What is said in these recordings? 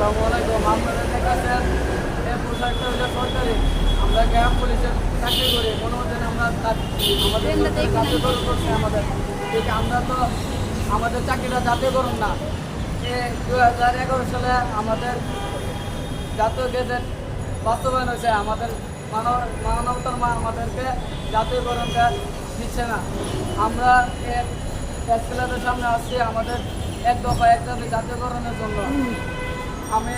আসসালামু আলাইকুম। আপনারা দেখেছেন এই পোশাকটা হচ্ছে সরকারি। আমরা গ্রাম পুলিশের চাকরি করি। মনে হচ্ছেন আমরা আমাদের জাতীয়করণ করছে আমাদের। ঠিক আমরা তো আমাদের চাকরিটা জাতীয়করণ না। দু হাজার এগারো সালে আমাদের জাতীয় গেজেট বাস্তবায়ন হয়েছে। আমাদের মানব মানবতার মা আমাদেরকে জাতীয়করণটা দিচ্ছে না। আমরা এর প্রেসক্লাবের সামনে আসছি। আমাদের এক দফা এক দাবি জাতীয়করণের জন্য। আমি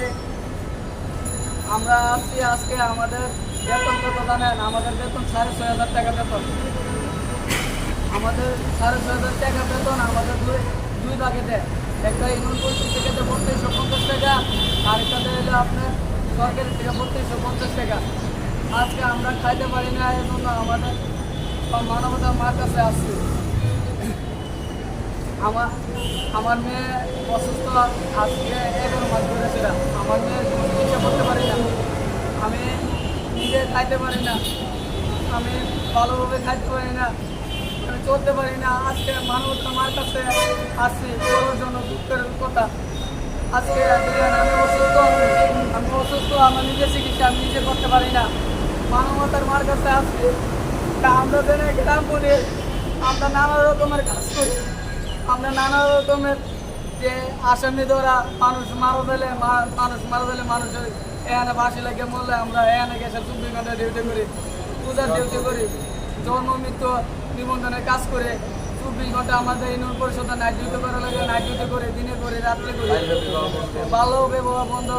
আমরা আসছি আজকে আমাদের বেতন কত জানেন? আমাদের বেতন সাড়ে ছয় হাজার টাকা বেতন। আমাদের সাড়ে ছয় হাজার টাকা বেতন আমাদের দুই দুই ভাগে দেয়। একটা ইউনিয়ন পরিষদ থেকে দেয় বত্রিশশো পঞ্চাশ টাকা আরেকটাতে হলো আপনার সরকারি থেকে বত্রিশশো পঞ্চাশ টাকা। আজকে আমরা খাইতে পারি না এই জন্য আমাদের মানবতার মার কাছে আসছি আমার আমার মেয়ে অসুস্থ আজকে এগারো মাস ধরেছিল আমার মেয়ে চিকিৎসা করতে পারি না। আমি নিজে খাইতে পারি না। আমি ভালোভাবে খাইতে পারি না। আমি চলতে পারি না। আজকে মানবতা মার কাছে আসছি বলার জন্য দুঃখের কথা। আজকে আমি অসুস্থ আমি অসুস্থ আমার নিজের চিকিৎসা আমি নিজে করতে পারি না। মানবতার মার কাছে আসছি তা আমরা জেনে গ্রাম বলে আমরা নানা রকমের কাজ করি। আমরা নানা রকমের যে আসামি ধরা মানুষ মারা দিলে মানুষ মারা দিলে মানুষের এখানে বাসি লাগে মরলে আমরা এখানে গেছে চব্বিশ ঘণ্টা ডিউটি করি পূজার ডিউটি করি জন্ম মৃত্যু নিবন্ধনের কাজ করে চব্বিশ ঘণ্টা আমাদের ইউনিয়ন পরিষদে নাইট ডিউটি করা লাগে নাইট ডিউটি করে দিনে করে রাত্রে করে। ভালো ব্যবহার বন্ধ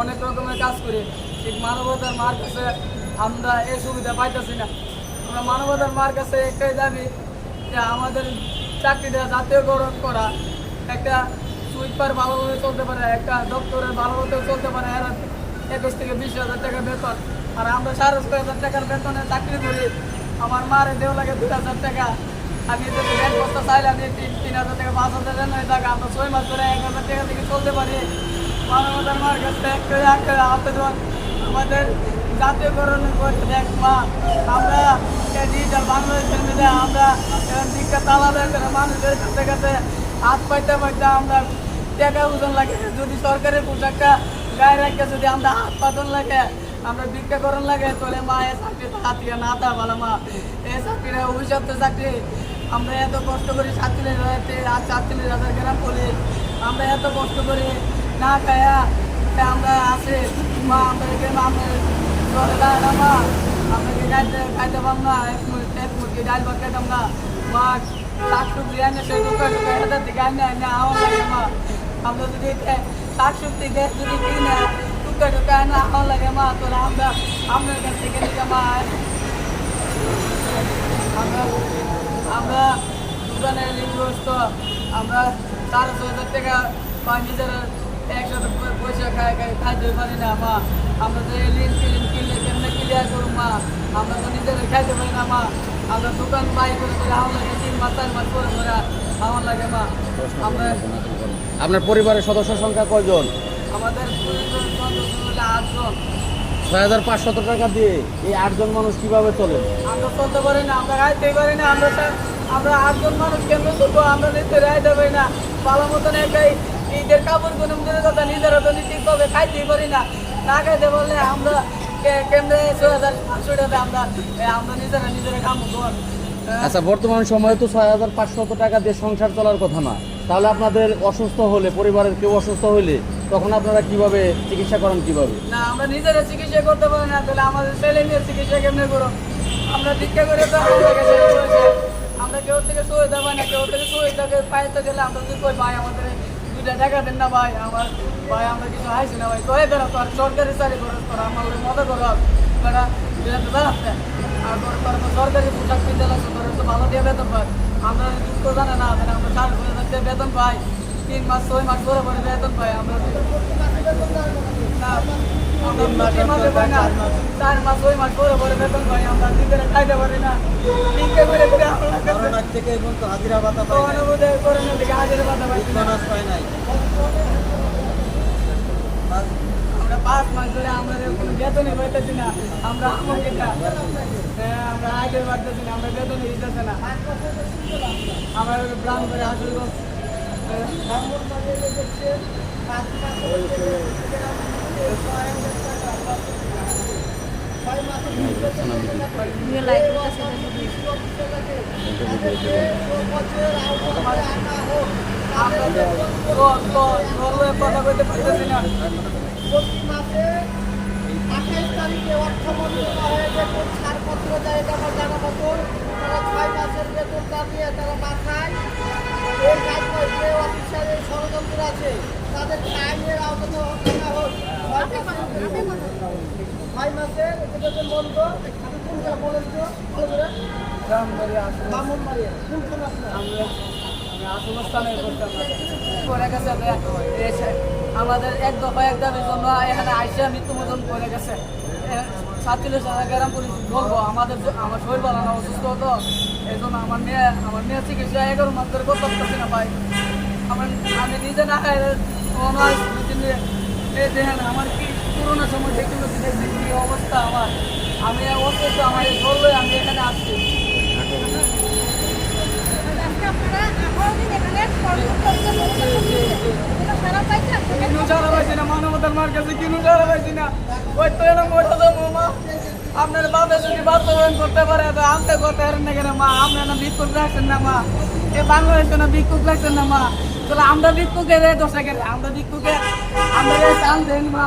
অনেক রকমের কাজ করি। ঠিক মানবতার মার কাছে আমরা এই সুবিধা পাইতেছি না। আমরা মানবতার মার কাছে একটাই দাবি যে আমাদের চাকরিটা জাতীয়করণ করা, একটা সুইপার ভালোভাবে চলতে পারে, একটা দপ্তরের ভালোভাবে চলতে পারে, এরা একুশ থেকে বিশ হাজার টাকা বেতন। আর আমরা সাড়ে ছয় হাজার টাকার বেতনে চাকরি করি, আমার মারে দেও লাগে দুই হাজার টাকা। আমি যদি ব্যাংক বস্তা চাইলে আমি তিন তিন হাজার টাকা পাঁচ হাজার টাকা নয় টাকা আমরা ছয় মাস ধরে এক হাজার টাকা থেকে চলতে পারি। মানবতার মার কাছে আমাদের জাতীয়করণ করে দেখ মা, আমরা ডিজিটাল বাংলাদেশের মিলে আমরা এখন দিকটা তালা দেয় মানুষের কাছে কাছে হাত পাইতে পাইতে আমরা টাকা ওজন লাগে। যদি সরকারের পোশাকটা গায়ে রাখতে যদি আমরা হাত পাতন লাগে আমরা ভিক্ষা করণ লাগে, তাহলে মা, এ চাকরি তো হাতিয়ে না তা ভালো মা। এই চাকরিটা অভিশপ্ত চাকরি। আমরা এত কষ্ট করি সাতচল্লিশ হাজার আর সাতচল্লিশ হাজার গ্রাম পুলিশ আমরা এত কষ্ট করি না খায়া আমরা আসি মা এখানে আমরা মা আপনাকে খাইতে খাইতে পারলাম না এক এক মুরগি ডাল ভাত খাইতাম না মা শাক সবজি আনে সেই টুকা টুকা হাজার থেকে আনে আনে আমার লাগে মা আমরা যদি শাক সবজি গ্যাস যদি কিনে টুকা টুকা আনে আমার লাগে মা তোরা আমরা আপনার বা একসাথে পয়সা খাই খাই খাইতে পারি না, মা। আমরা তো ঋণ কিলিন কিনলে কেমনে ক্লিয়ার করুন মা? আমরা তো নিজেরা খাইতে পারি না মা। আমরা দোকান বাই করে করে আমার লাগে তিন মাস চার মাস পরে পরে আমার লাগে মা। আমরা আপনার পরিবারের সদস্য সংখ্যা কয়জন? আমাদের পরিবার সদস্য হলে আটজন। ছয় হাজার পাঁচশত টাকা দিয়ে এই আটজন মানুষ কীভাবে চলে? আমরা চলতে পারি না আমরা খাইতে পারি না আমরা আমরা আটজন মানুষ কেমন চলবো? আমরা নিতে রাইতে পারি না। ভালো মতন একটাই ঈদের কাপড় কোনো কথা নিজেরা তো ঠিকভাবে খাইতেই পারি না। না খাইতে পারলে আমরা কে- কেমনে ছয় হাজার পাঁচশো টাকা আমরা আমরা নিজেরা নিজেরা কাম কর আচ্ছা বর্তমান সময়ে তো ছয় হাজার পাঁচশত টাকা দিয়ে সংসার চলার কথা না। তাহলে আপনাদের অসুস্থ হলে পরিবারের কেউ অসুস্থ হলে তখন আপনারা কীভাবে চিকিৎসা করেন কীভাবে? না আমরা নিজেরা চিকিৎসা করতে পারি না তাহলে আমাদের ছেলে মেয়ের চিকিৎসা কেমনে করো? আমরা ভিক্ষা করে তো। আমরা কেউ থেকে সই দেবো না কেউ থেকে থেকে পাইতে গেলে আমরা যদি কই ভাই আমাদের। দুইটা টাকা না ভাই, আমার ভাই, আমরা কিছু হাইছি না ভাই। কয়ে বেড়া তো আর সরকারি চাকরি খরচ করো, আমার মতো বেড়া বেড়া তো বেড়াচ্ছে আর তোর তোর তো সরকারি পোশাক কিনতে লাগছে তোর তো ভালো দিয়ে বেতন পাই আমরা দুঃখ জানে না আমরা সাড়ে ছয় হাজার বেতন পাই। তিন মাস, ছয় মাস পরে পরে বেতন পাই আমরা। আমরা মাসে পাই না। চার মাস ছয় মাস পরে পরে বেতন পাই আমরা নিজেরা খাইতে পারি না। করে করে আমরা থেকে এখন তো হাজিরা ভাতা পাই করোনা থেকে হাজির। পাই নাই। আমরা পাঁচ মাস ধরে আমরা কোনো বেতনই পাইতেছি না। আমরা আমাকে হ্যাঁ আমরা আগে পারতেছি না আমরা বেতনই দিতেছে না। আমরা ব্রাউন করে আসল প্রতি ছাড়পত্র দেয় এটা আমার জানা তারা ছয় মাসের বেতন দাঁড়িয়ে তারা মাথায় এই কাজ করে অফিসারের ষড়যন্ত্র আছে। তাদের আইনের আওতাতে কোন কোন কোন আমাদের এক দফা এক দাবির জন্য এখানে আইসা মৃত্যুমোচন করে গেছে সাতচল্লিশ হাজার গ্রাম পুলিশ বলব আমাদের আমার শরীর ভালো না অসুস্থ হতো এই জন্য আমার মেয়ে আমার মেয়ে চিকিৎসা এগারো মাস ধরে করতে পারতেছি না ভাই আমার আমি নিজে না খাই এই দেখেন আমার কি করোনা সময় দেখছি কি অবস্থা আমার। আমি অসুস্থ আমার এই ধরলে আমি এখানে আসছি। আপনারা আঠারো দিন এখানে সারা পাইছেন কিনু ছাড়া পাইছি না মানবতার মার কাছে কিনু ছাড়া পাইছি না। ওই তো এরকম ওইটা আপনার বাপে যদি বাস্তবায়ন করতে পারে তো আমতে করতে পারেন না কেন মা? আপনার না রাখছেন না মা? এ বাংলাদেশে না ভিক্ষুক রাখছেন না মা? তাহলে আমরা দোষা গেলে আমরা ভিক্ষুকে আমরা দেন মা।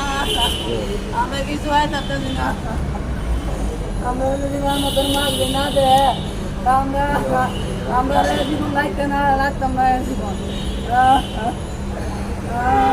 আমরা কিছু হয় থাকতেছি না। আমরা যদি আমাদের মাগবে না দে তা আমরা আমরা জীবন লাগতে না, লাগতাম না জীবন।